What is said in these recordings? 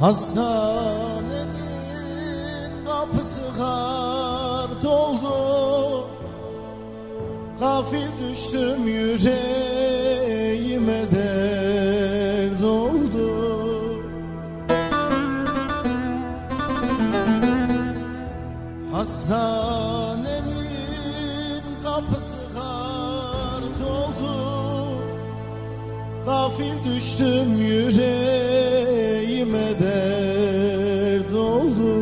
Hastanenin kapısı kar doldu Gafil düştüm yüreğime dert oldu. Hastanenin kapısı kar doldu Gafil düştüm yüreğime dert oldu.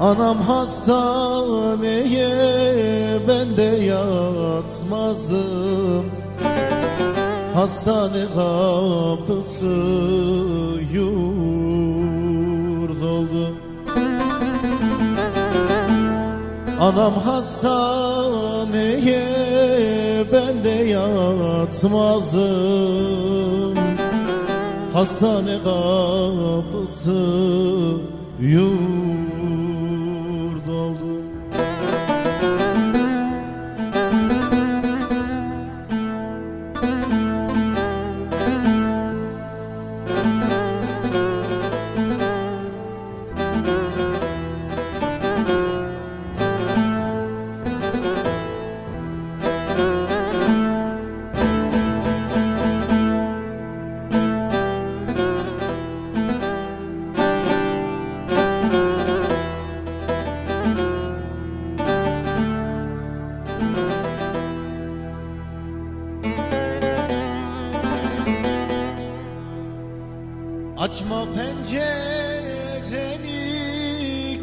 Anam hastaneye ben de yatmazdım. Hastane kapısı yurt oldu Anam hastaneye ben de yatmazdım. Hastane kapısı yurt oldu Açma pencereni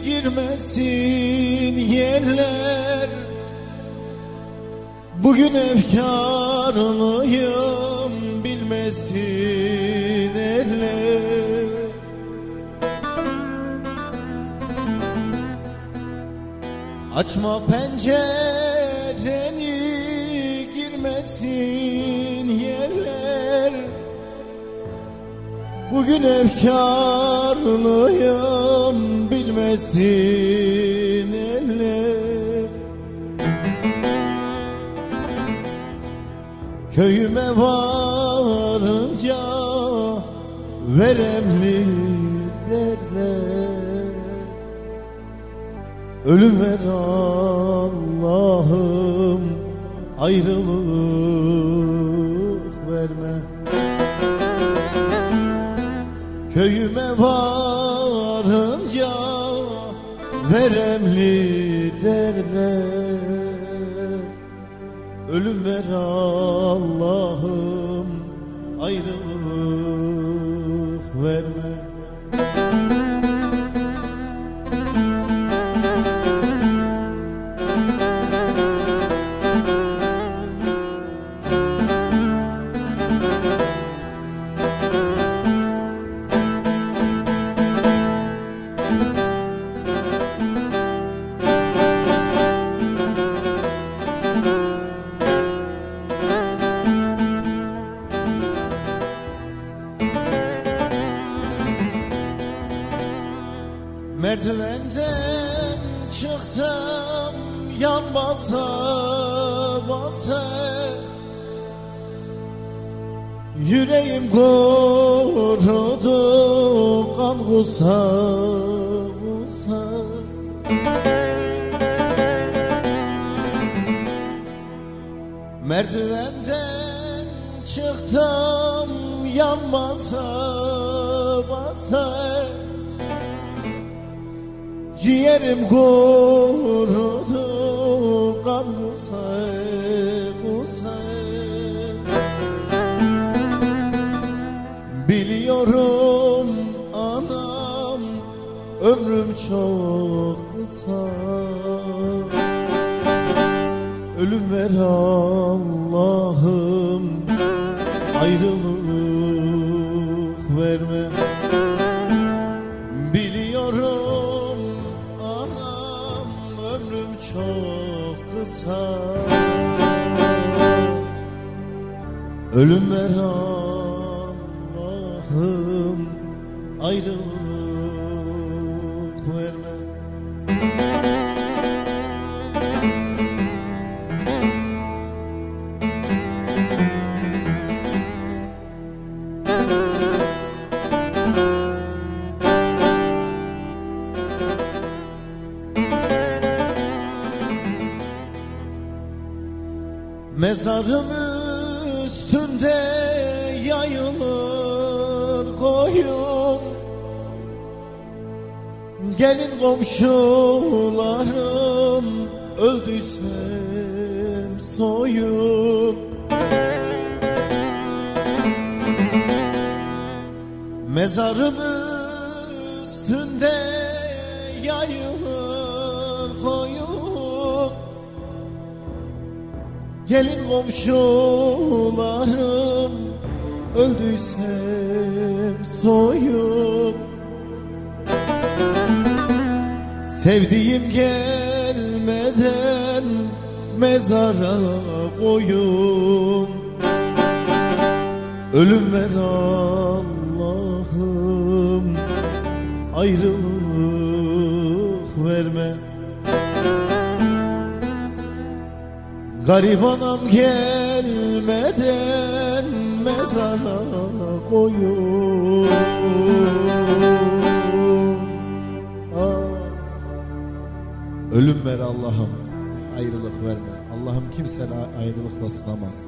girmesin yerler. Bugün efkarlıyım bilmesin eller Açma pencereni Bugün efkarlıyım bilmesin eller Köyüme varınca veremli derler. Ölüm ver Allah'ım ayrılık verme Köyüme varınca veremli derler Ölüm ver Allah'ım ayrılık verme Merdivenden çıktım yan basa basa Yüreğim kurudu kan kusa kusa. Merdivenden çıktım yan basa basa Ciğerim kurudu kan kusay kusay Biliyorum anam ömrüm çok kısa. Ölüm ver Allah'ım ayrılık Ölüm ver Allah'ım ayrılık verme. Mezarımı üstünde yayılır koyun. Gelin komşularım öldüysem soyun. Mezarım üstünde yayılır Gelin komşularım öldüysem soyun Sevdiğim gelmeden mezara koyun Ölüm ver Allah'ım ayrılık Garip anam gelmeden mezara koyun. Ah. Ölüm ver Allah'ım ayrılık verme. Allah'ım kimseyle ayrılıkla sınamaz